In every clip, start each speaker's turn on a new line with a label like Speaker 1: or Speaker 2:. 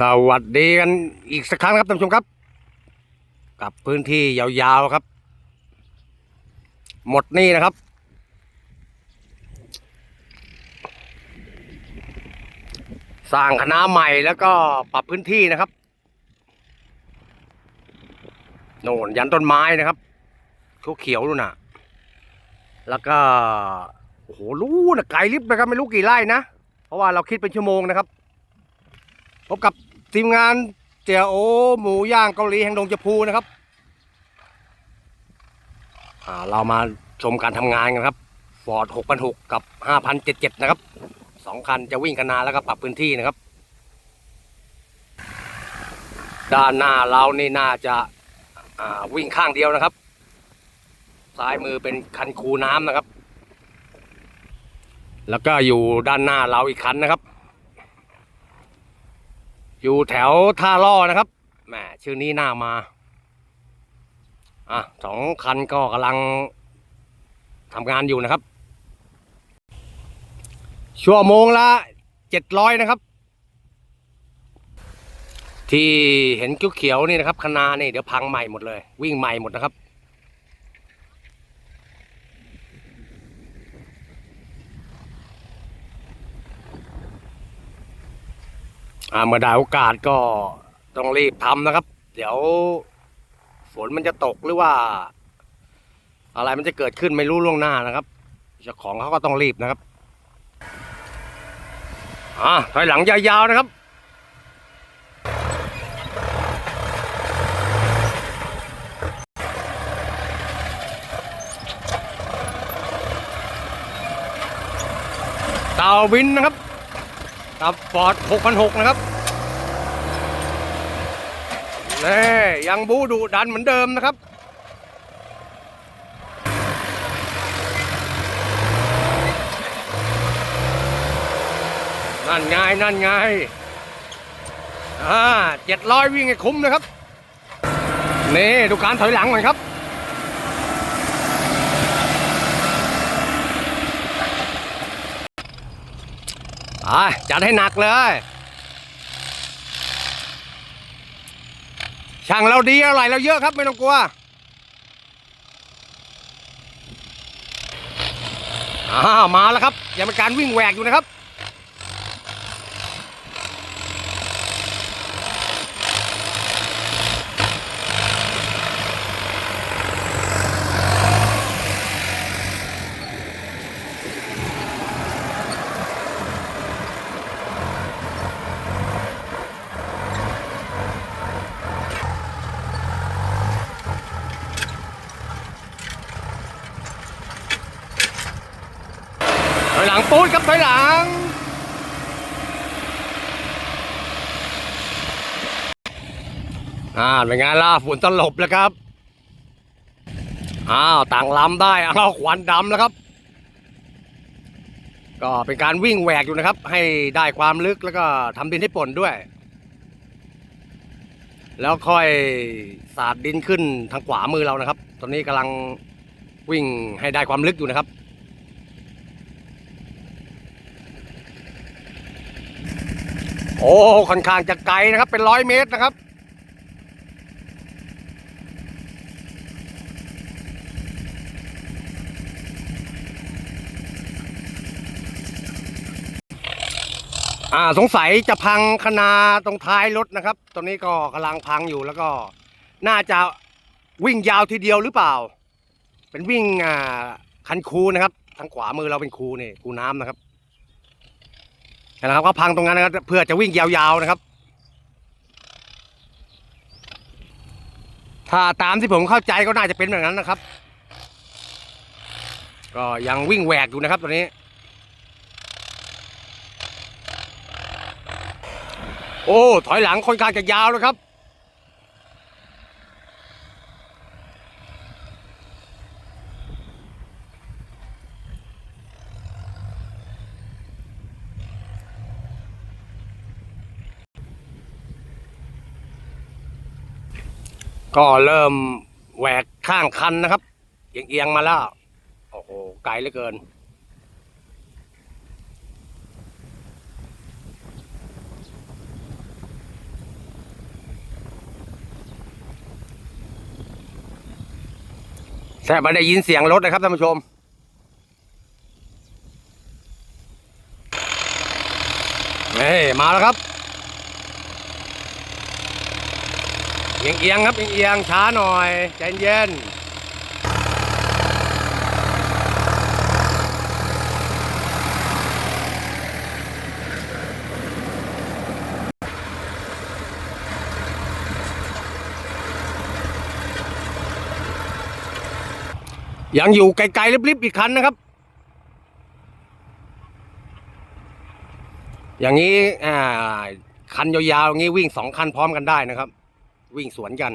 Speaker 1: สวัสดีกันอีกสักครั้งครับท่านผู้ชมครับ กับพื้นที่ยาวๆครับ หมดนี่นะครับ สร้างคณะใหม่แล้วก็ปรับพื้นที่นะครับโน่นยันต้นไม้นะครับเขียวๆนู่นน่ะ แล้วก็โอ้โหรู้นะไกลลิบนะครับ ไม่รู้กี่ไร่นะ เพราะว่าเราคิดเป็นชั่วโมงนะครับพบกับ ทีมงานเจียโอหมูย่างเกาหลีแห่งดงจพูนะครับเรามาชมการทำงานกันครับฟอร์ด6,600กับ 5,077 นะครับสองคันจะวิ่งกันนานแล้วก็ปรับพื้นที่นะครับ ด้านหน้าเรานี่น่าจะาวิ่งข้างเดียวนะครับ ซ้ายมือเป็นคันคูน้ำนะครับ แล้วก็อยู่ด้านหน้าเราอีกคันนะครับ อยู่แถวท่าล่อนะครับแหมชื่อนี้น่ามา อะสองคันก็กำลังทำงานอยู่นะครับ ชั่วโมงละเจ็ดร้อยนะครับ ที่เห็นเขียวๆนี่นะครับคณานี่เดี๋ยวพังใหม่หมดเลย วิ่งใหม่หมดนะครับ อ่าเมื่อได้โอกาสก็ต้องรีบทำนะครับ เดี๋ยวฝนมันจะตกหรือว่า อะไรมันจะเกิดขึ้นไม่รู้ล่วงหน้านะครับเจ้าของเขาก็ต้องรีบนะครับอ่าถอยหลังยาวๆนะครับเต่าบินนะครับ กับฟอร์ด6,600นะครับเน่ยังบูดุดันเหมือนเดิมนะครับ นั่นไง นั่นไง อ่าเจ็ดร้อยวิ่งให้คุ้มนะครับ นี่ ดูการถอยหลังหน่อยครับ อ่าจัดให้หนักเลย ช่างเราดีอะไรเราเยอะครับไม่ต้องกลัวอ่ามาแล้วครับยังเป็นการวิ่งแหวกอยู่นะครับ ดครับถอยหลัง อ่าเป็นไงล่ะฝุ่นตลบแล้วครับ อ้าวต่างลำได้อ้าวควันดำแล้วครับ ก็เป็นการวิ่งแหวกอยู่นะครับ ให้ได้ความลึกแล้วก็ทำดินให้ป่นด้วย แล้วค่อยสาดดินขึ้นทางขวามือเรานะครับ ตอนนี้กำลังวิ่งให้ได้ความลึกอยู่นะครับ โอ้ค่อนข้างจะไกลนะครับ เป็นร้อยเมตรนะครับ อ่าสงสัยจะพังคนาตรงท้ายรถนะครับ ตอนนี้ก็กำลังพังอยู่แล้วก็ น่าจะวิ่งยาวทีเดียวหรือเปล่า เป็นวิ่งอ่าคันคูนะครับ ทางขวามือเราเป็นคูนี่คูน้ำนะครับ นะครับก็พังตรงนั้นนะครับเพื่อจะวิ่งยาวๆนะครับ ถ้าตามที่ผมเข้าใจก็น่าจะเป็นแบบนั้นนะครับ ก็ยังวิ่งแหวกอยู่นะครับตอนนี้ โอ้ถอยหลังค่อนข้างจะยาวเลยครับ ก็เริ่มแหวกข้างคันนะครับ เอียงๆมาแล้ว โอ้โห ไกลเหลือเกิน แทบไม่ได้ยินเสียงรถนะครับท่านผู้ชมเฮ้มาแล้วครับ เอียงเอียงครับเอียงเอียงช้าหน่อยใจเย็นยังอยู่ไกลๆลิบๆอีกคันนะครับ อย่างนี้คันยาวๆอย่างนี้วิ่งสองคันพร้อมกันได้นะครับ วิ่งสวนกัน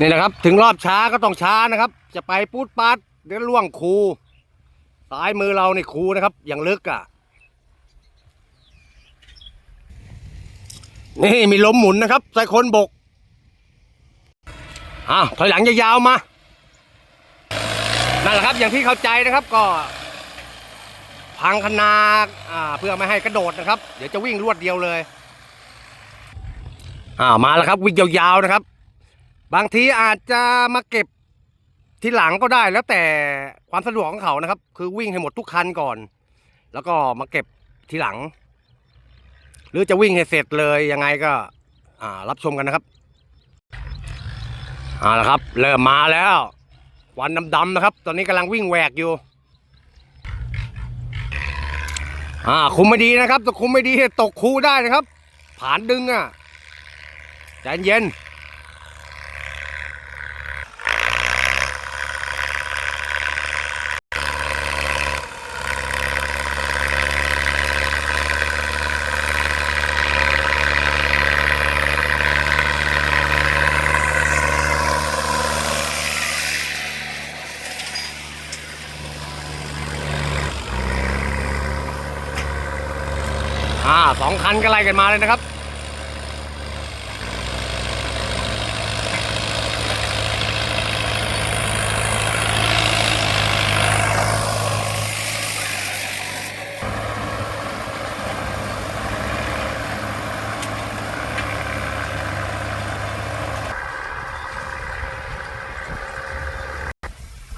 Speaker 1: นี่นะครับ ถึงรอบช้าก็ต้องช้านะครับ จะไปปูดปัดเดี๋ยวล่วงคูซ้ายมือเราในคูนะครับ อย่างลึกอะ นี่มีลมหมุนนะครับใส่คนบกอะถอยหลังยาวๆมา นั่นแหละครับ อย่างที่เข้าใจนะครับก็พังคนาอ่าเพื่อไม่ให้กระโดดนะครับ เดี๋ยวจะวิ่งรวดเดียวเลย อ่ามาแล้วครับ วิ่งยาวๆนะครับ บางทีอาจจะมาเก็บทีหลังก็ได้แล้วแต่ความสะดวกของเขานะครับ คือวิ่งให้หมดทุกคันก่อน แล้วก็มาเก็บทีหลัง หรือจะวิ่งให้เสร็จเลยยังไงก็ อ่ารับชมกันนะครับอ่าละครับ เริ่มมาแล้วควันดำๆนะครับ ตอนนี้กำลังวิ่งแหวกอยู่อ่าคุมไม่ดีนะครับถ้าคุมไม่ดีตกคูได้นะครับ ผ่านดึงอะ ใจเย็นอ่าสองคันก็ไล่กันมาเลยนะครับ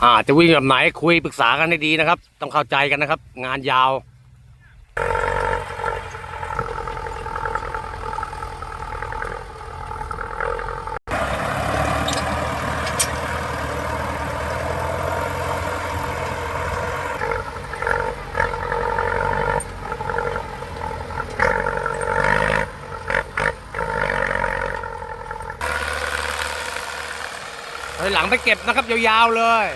Speaker 1: อ่า จะวิ่งแบบไหนคุยปรึกษากันให้ดีนะครับ ต้องเข้าใจกันนะครับ งานยาวหลังไปเก็บนะครับยาวๆเลย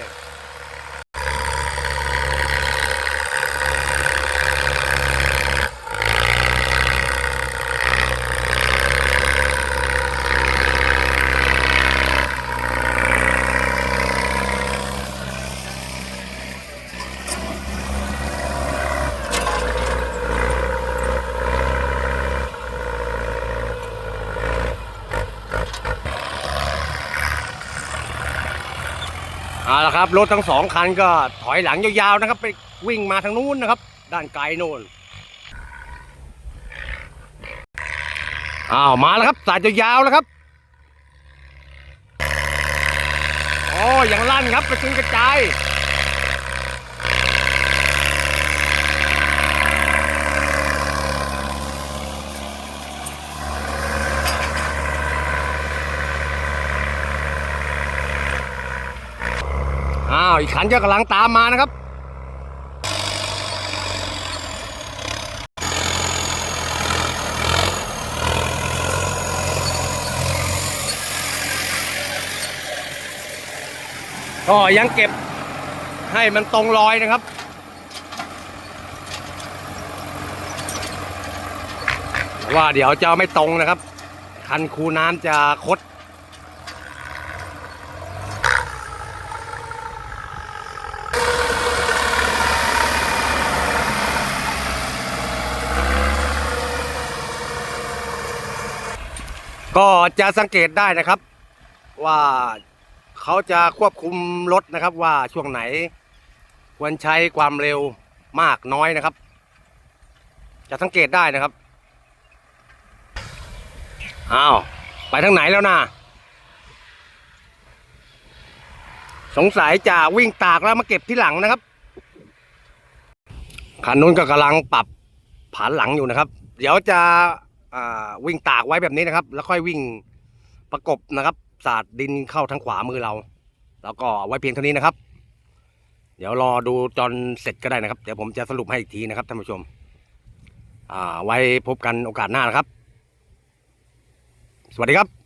Speaker 1: เอาละครับรถทั้งสองคันก็ถอยหลังยาวๆนะครับ ไปวิ่งมาทางนู้นนะครับ ด้านไกลโน่นอ้าวมาแล้วครับสายยาวๆแล้วครับอ๋อยังลั่นครับกระจุยกระจาย อีกคันก็กำลังตามมานะครับ ก็ยังเก็บให้มันตรงรอยนะครับว่าเดี๋ยวจะไม่ตรงนะครับ คันคูน้ำจะคด ก็จะสังเกตได้นะครับ ว่าเขาจะควบคุมรถนะครับ ว่าช่วงไหน ควรใช้ความเร็วมากน้อยนะครับ จะสังเกตได้นะครับอ้าวไปทางไหนแล้วนะสงสัยจะวิ่งตากแล้วมาเก็บที่หลังนะครับคันนู้นก็กำลังปรับผานหลังอยู่นะครับ เดี๋ยวจะ วิ่งตากไว้แบบนี้นะครับ แล้วค่อยวิ่งประกบนะครับสาดดินเข้าทางขวามือเรา แล้วก็ไว้เพียงเท่านี้นะครับ เดี๋ยวรอดูจนเสร็จก็ได้นะครับ เดี๋ยวผมจะสรุปให้อีกทีนะครับท่านผู้ชมอ่าไว้พบกันโอกาสหน้านะครับ สวัสดีครับ